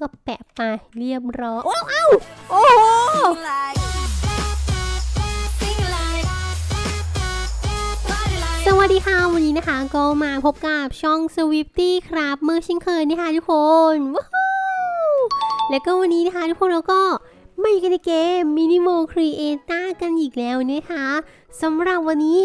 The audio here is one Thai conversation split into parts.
ก็แปะไปเรียบร้อยโอ้เอ้าโอ้โหสวัสดีค่ะ วันนี้นะคะ ก็มาพบกับช่อง Swifty ครับเมื่อช่นเคยนะคะทุกคนว้าวแล้วก็วันนี้นะคะ ทุกคนเราก็มาอยู่กันในเกม Minimal Creator กันอีกแล้วนะคะสำหรับวันนี้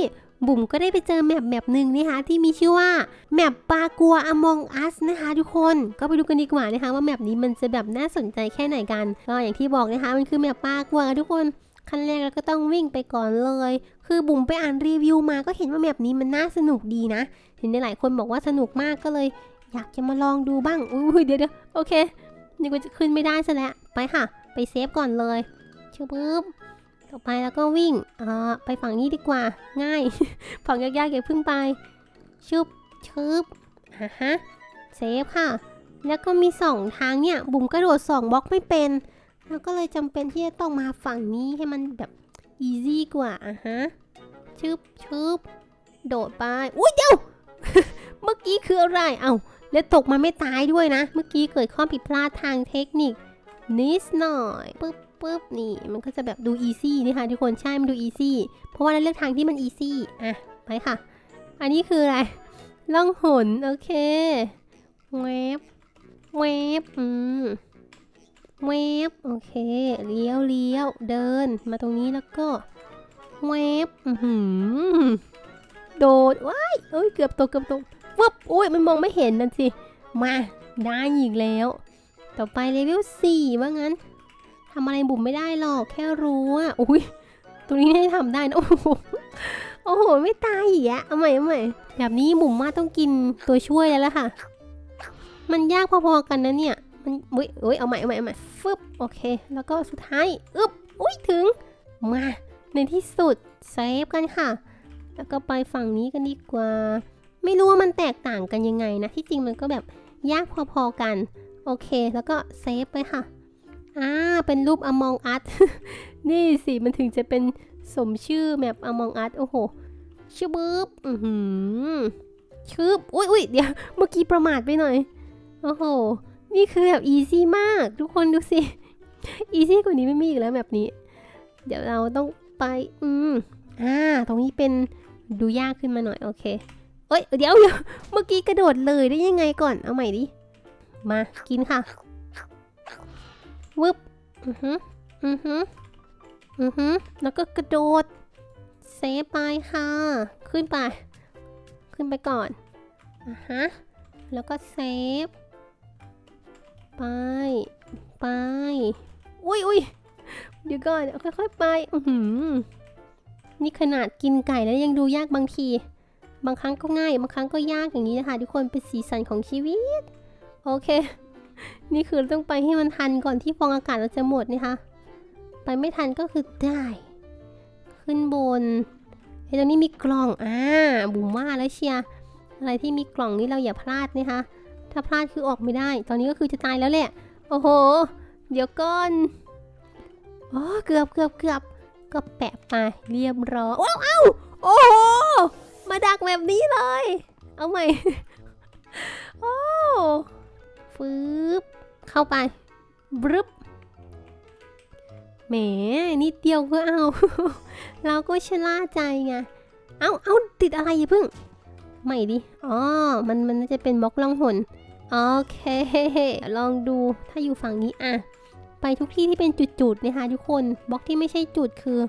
บุ๋มก็ได้ไปเจอแมปแมปหนึ่งนะคะที่มีชื่อว่าแมปปากัว Among Us นะคะ ทุกคนก็ไปดูกันดีกว่านะคะว่าแมปนี้มันจะแบบน่าสนใจแค่ไหนกันก็อย่างที่บอกนะคะมันคือแมปปากัวทุกคนขั้นแรกเราก็ต้องวิ่งไปก่อนเลย คือบุ๋มไปอ่านรีวิวมาก็เห็นว่าแมปนี้มันน่าสนุกดีนะ เห็นหลายคนบอกว่าสนุกมากก็เลย อยากจะมาลองดูบ้าง อุ้ยเดี๋ยวเดี๋ยวโอเค นี่ก็จะขึ้นไม่ได้ซะแล้ว ไปค่ะ ไปเซฟก่อนเลยชึบปึ๊บ ต่อไปแล้วก็วิ่งอ่าไปฝั่งนี้ดีกว่า ง่าย ฝั่งยากๆอย่าพิ่งไปชึบชึบอ่าฮะเซฟค่ะ แล้วก็มีสองทางเนี่ย บุ๋มกระโดดสองบล็อกไม่เป็นแล้วก็เลยจำเป็นที่จะต้องมาฝั่งนี้ให้มันแบบอีซี่กว่าอะฮะชึบชึบโดดไป อุ้ยเดี๋ยว เมื่อกี้คืออะไร เอ้าแล้วตกมาไม่ตายด้วยนะ เมื่อกี้เกิดข้อผิดพลาดทางเทคนิคนิดหน่อยปึ๊บ ปึ๊บนี่มันก็จะแบบดูอีซี่นี่ค่ะทุกคนใช่มันดูอีซี่เพราะว่าเราเลือกทางที่มันอีซี่อะไปค่ะ อันนี้คืออะไรล่องหนโอเคเวฟเวฟอืมเวฟโอเคเลี้ยวเลี้ยวเดินมาตรงนี้แล้วก็เวฟอือหือโดดว้ายเอ้ยเกือบตกเกือบตกวึบอุ้ยมันมองไม่เห็นนั่นสิมาได้อีกแล้ว ต่อไปเลเวลสี่ว่างั้น ทำอะไรบุ๋มไม่ได้หรอก แค่รู้อะอุ้ยตรงนี้ให้ทำได้นะโอ้โหโอ้โห ไม่ตายอีกอะเอาใหม่เอาใหม่แบบนี้บุ๋มว่าต้องกินตัวช่วยแล้วล่ะค่ะ มันยากพอๆกันนะเนี่ย มันอุ้ยอุ้ย เอาใหม่เอาใหม่เอาใหม่ฟึบโอเค แล้วก็สุดท้าย อึบอุ้ย ถึง มา ในที่สุดเซฟกันค่ะ แล้วก็ไปฝั่งนี้กันดีกว่า ไม่รู้ว่ามันแตกต่างกันยังไงนะ ที่จริงมันก็แบบยากพอๆกัน โอเค แล้วก็เซฟไปค่ะ อ่าเป็นรูป Among Us นี่สิมันถึงจะเป็นสมชื่อแมป Among Us โอ้โหชึบึบอือหือชึบอุ้ยอุ้ยเดี๋ยวเมื่อกี้ประมาทไปหน่อย โอ้โห นี่คือแบบอีซี่มาก ทุกคนดูสิอีซี่กว่านี้ไม่มีอีกแล้วแบบนี้ เดี๋ยวเราต้องไป อืมอ่า ตรงนี้เป็นดูยากขึ้นมาหน่อย โอเคเอ้ย เดี๋ยวเดี๋ยวเมื่อกี้กระโดดเลยได้ยังไงก่อน เอาใหม่ดิ มากินค่ะ วึบอือฮึอือฮึอือฮึแล้วก็กระโดด เซฟไปค่ะ ขึ้นไป ขึ้นไปก่อนอะฮะ แล้วก็เซฟ ไป ไป อุ้ยอุ้ยเดี๋ยวก่อนเอาค่อยๆ ไป อือหือ นี่ขนาดกินไก่แล้วยังดูยากบางที บางครั้งก็ง่าย บางครั้งก็ยากอย่างนี้นะคะทุกคน เป็นสีสันของชีวิต โอเค นี่คือต้องไปให้มันทันก่อนที่ฟองอากาศเราจะหมดนะคะ ไปไม่ทันก็คือได้ ขึ้นบนไอ้ยตรงนี้มีกล่อง อ่า บุ๋มว่าแล้วเชียอะไรที่มีกล่องนี่เราอย่าพลาดนะคะ ถ้าพลาดคือออกไม่ได้ ตอนนี้ก็คือจะตายแล้วแหละ โอ้โห เดี๋ยวก่อนอ๋อเกือบเกือบเกือบก็แปะไปเรียบร้อยโอ้เอ้าโอ้โห มาดักแบบนี้เลย เอาใหม่ โอ้ ฟืบเข้าไปบรึบแหมนิดเดียวก็เอา เราก็ชะล่าใจไง เอาเอาติดอะไรอย่าเพิ่งใหม่ดิ อ๋อ มันมันน่าจะเป็นบล็อกล่องหน โอเค ลองดู ถ้าอยู่ฝั่งนี้อะ ไปทุกที่ที่เป็นจุดๆนะคะทุกคน บล็อกที่ไม่ใช่จุดคือ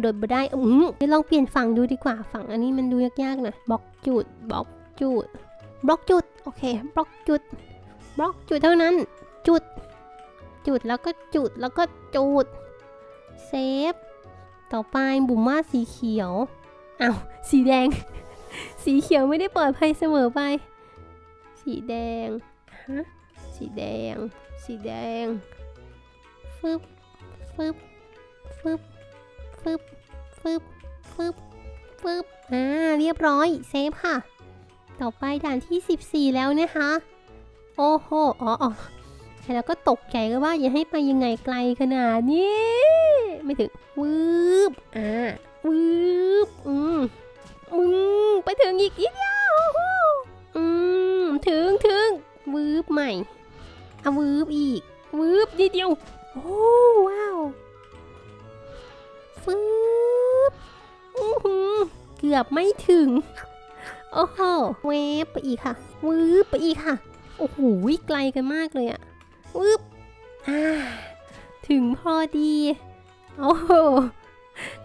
โดดบ่ได้อืมเดี๋ยวลองเปลี่ยนฝั่งดูดีกว่า ฝั่งอันนี้มันดูยากๆน่อยบล็อกจุด บล็อกจุด บล็อกจุด โอเค บล็อกจุด บล็อกจุดเท่านั้น จุด จุดแล้วก็จุดแล้วก็จุด เซฟ ต่อไปบุ๋มาสีเขียวอ้าวสีแดง สีเขียวไม่ได้ปลอดภัยเสมอไป สีแดงฮะสีแดง สีแดง ฟึบ ฟึบ ฟึบ ฟึบ ฟึบ ฟึบ ฟึบ อ่า เรียบร้อย เซฟค่ะ ต่อไปด่านที่ 14 แล้วนะคะ โอ้โห อ๋อแล้วก็ตกใจก็ว่าอย่าให้ไปยังไงไกลขนาดนี้ ไม่ถึงวืบอ่าวืบอืมมึงไปถึงอีกอีกยาวโอ้โหอืมถึงถึงวืบใหม่เอาวืบอีกวืบนิดเดียวโอ้ว้าวฟืบอื้อหือเกือบไม่ถึง โอ้โหเวฟไปอีกค่ะวืบไปอีกค่ะ โอ้โหไกลกันมากเลยอะวืบอ่าถึงพอดี โอ้โห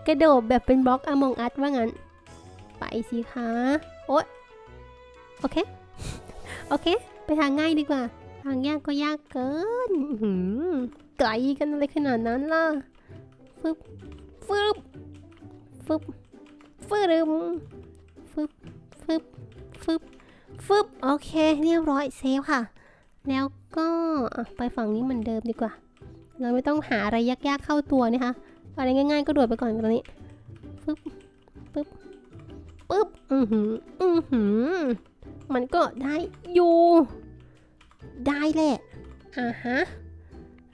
กระโดดแบบเป็นบล็อกอมองอัดว่างั้น ไปสิคะ โอ๊ยโอเค โอเค ไปทางง่ายดีกว่า ทางยากก็ยากเกินหือไกลกันอะไรขนาดนั้นล่ะ ฟึบ ฟึบ ฟึบ ฟึรึมฟึบฟึบฟึบ ฟึบโอเค เรียบร้อยเซฟค่ะ แล้วก็ไปฝั่งนี้เหมือนเดิมดีกว่า เราไม่ต้องหาอะไรยากๆเข้าตัวนะคะอะไรง่ายๆก็โดดไปก่อนตอนนี้ฟึบปึ๊บปึ๊บอือหืออือหือมันก็ได้อยู่ ได้แหละอ่าฮะ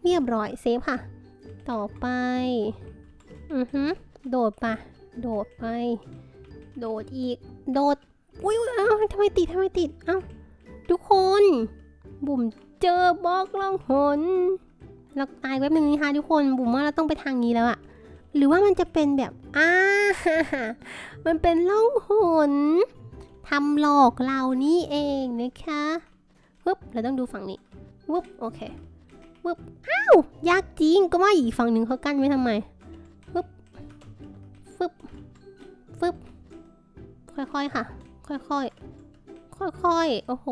เรียบร้อยเซฟค่ะ ต่อไปอือหือโดดปะโดดไป โดดอีก โดด อุ้ยอุ๊ยเอ้าทำไมติดทำไมติด เอ้าทุกคน บุ๋มเจอบล็อกล่องหนเราตายแป๊บนึงนะคะทุกคนบุ๋มว่าเราต้องไปทางนี้แล้วอะหรือว่ามันจะเป็นแบบอ่ามันเป็นล่องหนทำหลอกเรานี่เองนะคะวึบเราต้องดูฝั่งนี้วึบโอเควึบอ้าวยากจริงก็ว่าอีกฝั่งหนึ่งเขากั้นไว้ทำไมวึบฟึบฟึบค่อยๆค่ะ ค่อยๆค่อยๆโอ้โห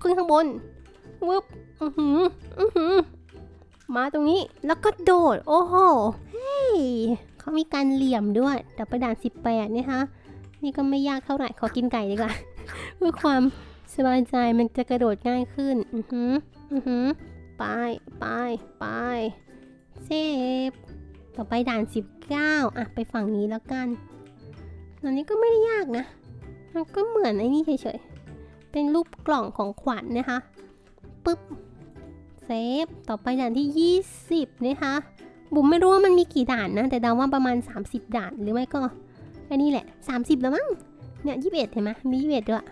ขึ้นข้างบนวึบอือหืออือหือมาตรงนี้แล้วก็โดด โอ้โห เฮ้ยเขามีการเหลี่ยมด้วยแต่ไปด่าน18นะคะนี่ก็ไม่ยากเท่าไหร่ ขอกินไก่ดีกว่า เพื่อความสบายใจมันจะกระโดดง่ายขึ้น อือหือ อือหือ ไปไปไปเซฟต่อไปด่าน 19 อะ ไปฝั่งนี้แล้วกันอันนี้ก็ไม่ได้ยากนะ มันก็เหมือนไอ้นี่เฉยๆ เป็นรูปกล่องของขวัญนนะคะ ปึ๊บ เซฟ ต่อไปด่านที่ 20 นะคะ บุ๋มไม่รู้ว่ามันมีกี่ด่านนะ แต่เดาว่าประมาณ 30 ด่านหรือไม่ก็อันนี้แหละ 30 แล้วมั้ง เนี่ย21เห็นไหมมี21ด้วย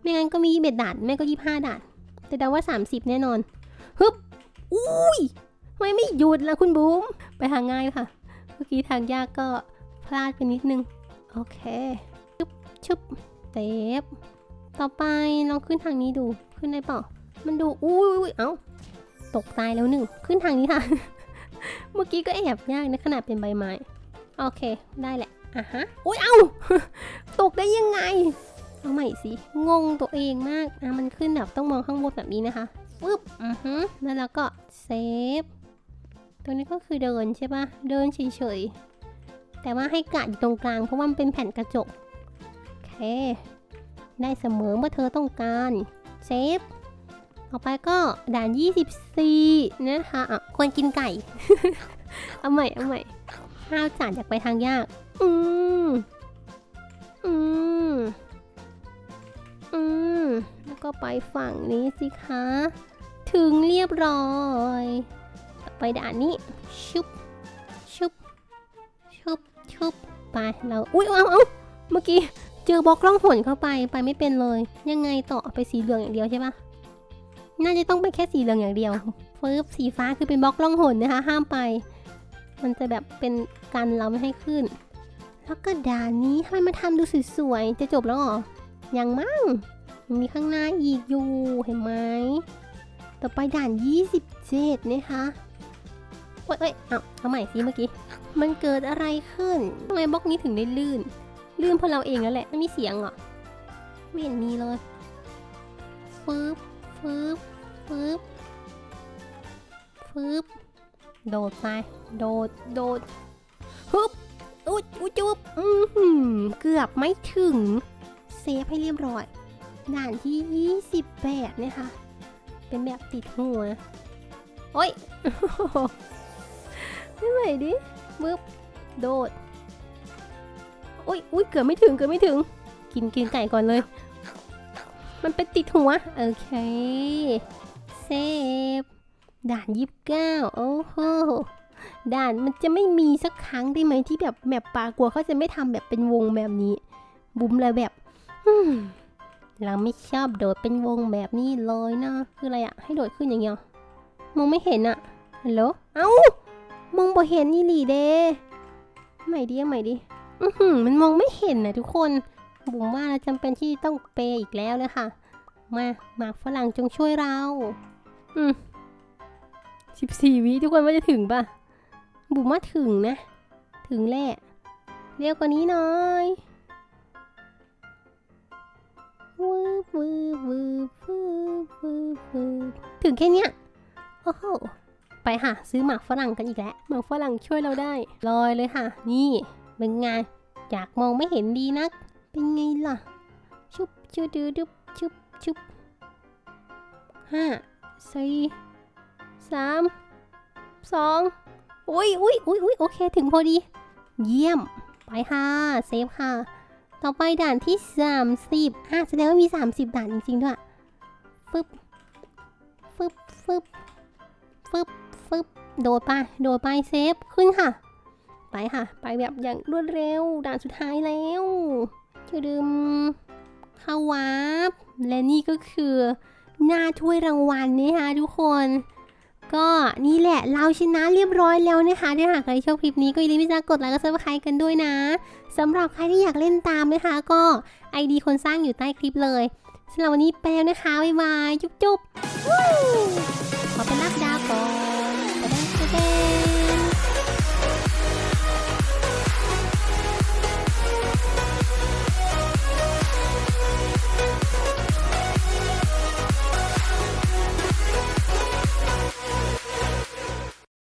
ไม่งั้นก็มี21ด่าน ไม่ก็25ด่าน แต่เดาว่า 30 แน่นอน ฮึบ อุ้ยทำไมไม่หยุดล่ะคุณบุ๋ม ไปทางง่ายค่ะ เมื่อกี้ทางยากก็พลาดไปนิดนึง โอเค ชุบชุบเซฟต่อไปลองขึ้นทางนี้ดูขึ้นได้เปล่ามันดูอุ้ยอุ้ยเอ้าตกตายแล้วหนึ่งขึ้นทางนี้ค่ะ เมื่อกี้ก็แอบยากนะขนาดเป็นใบไม้โอเคได้แหละอะฮะอุ้ยเอ้าตกได้ยังไงเอาใหม่สิงงตัวเองมากอะมันขึ้นแบบต้องมองข้างบนแบบนี้นะคะฟึบอือฮึแล้วเราก็เซฟตัวนี้ก็คือเดินใช่ปะเดินเฉยๆแต่ว่าให้กะอยู่ตรงกลางเพราะว่ามันเป็นแผ่นกระจก เค ได้เสมอเมื่อเธอต้องการเซฟต่อไปก็ด่าน 24 นะคะอะควรกินไก่ เอาใหม่ เอาใหม่ห้าวจานอยากไปทางยาก อืม อืม อืม แล้วก็ไปฝั่งนี้สิคะ ถึงเรียบร้อย ไปด่านนี้ ชุบ ชุบ ชุบ ชุบ ไป เรา อุ้ยเอาเอาเมื่อกี้ เจอบล็อกล่องหนเข้าไปไปไม่เป็นเลย ยังไงต่อไปสีเหลืองอย่างเดียวใช่ปะน่าจะต้องไปแค่สีเหลืองอย่างเดียวฟืบสีฟ้าคือเป็นบล็อกล่องหนนะคะ ห้ามไป มันจะแบบเป็นกันเราไม่ให้ขึ้น แล้วก็ด่านนี้ทำไมมาทำดูสวยๆจะจบแล้วหรอยังมั่งมันมีข้างหน้าอีกอยู่เห็นไหมต่อไปด่าน 27 นะคะเอ้ยเอ้ยเอาเอาใหม่สิเมื่อกี้ มันเกิดอะไรขึ้นทำไมบล็อกนี้ถึงได้ลื่น ลื่นเพราะเราเองแล้วแหละไม่มีเสียงเหรอไม่เห็นมีเลยฟืบฟืบฟืบฟืบโดดไปโดดโดดฮึบอุ๊ยอุ๊ยจุบอือหือเกือบไม่ถึง เซฟให้เรียบร้อย ด่านที่ 28นะคะเป็นแบบติดหัว โอ้ยไม่ไหวดิบึ๊บโดด อ้ยอุ๊ยเกือบไม่ถึงเกือบไม่ถึง กินกินไก่ก่อนเลย มันเป็นติดหัว โอเคเซฟด่านยี่สิบเก้าโอ้โหด่านมันจะไม่มีสักครั้งได้ไหมที่แบบแมปปลากลัวเขาจะไม่ทำแบบเป็นวงแบบนี้ บุ้มเลยแบบเราไม่ชอบโดดเป็นวงแบบนี้เลยนะ คืออะไรอะให้โดดขึ้นอย่างเงี้ยมองไม่เห็นอะฮัลโหลเอ้ามองบ่เห็นนี่หลีเด้ใหม่ดิเอาใหม่ดิ อือหือมันมองไม่เห็นนะทุกคน บุ๋มว่าเราจำเป็นที่ต้องเปย์อีกแล้วเลยค่ะมาหมากฝรั่งจงช่วยเรา อืมสิบสี่วิทุกคนว่าจะถึงปะบุ๋มว่าถึงนะ ถึงแหละเร็วกว่านี้หน่อยวืบวืบวืบวืบวืบวืบถึงแค่เนี้ยโอ้โหไปค่ะ ซื้อหมากฝรั่งกันอีกแล้วหมากฝรั่งช่วยเราได้ลอยเลยค่ะ นี่ เป็นไงอยากมองไม่เห็นดีนัก เป็นไงล่ะ ชุบชุบดูดุบชุบชุบห้าสี่สามสองอุ้ยอุ้ยอุ้ยอุ้ยโอเคถึงพอดี เยี่ยม ไปค่ะ เซฟค่ะ ต่อไปด่านที่สามสิบอะแสดงว่ามีสามสิบด่านจริงๆด้วยฟึบฟึบฟึบฟึบฟึบโดดไปโดดไปเซฟ ขึ้นค่ะ ไปค่ะ ไปแบบอย่างรวดเร็ว ด่านสุดท้ายแล้วจะดึมเข้าวาร์ปและนี่ก็คือหน้าถ้วยรางวัลนะคะทุกคน ก็นี่แหละเราชนะเรียบร้อยแล้วนะคะถ้าหากใครชอบคลิปนี้ก็อย่าลืมที่จะกดไลค์กดซับสไครต์กันด้วยนะสำหรับใครที่อยากเล่นตามนะคะ ก็ ID คนสร้างอยู่ใต้คลิปเลยสำหรับวันนี้ไปแล้วนะคะบ๊ายบายจุ๊บจุ๊บขอไปรับดาวก่อน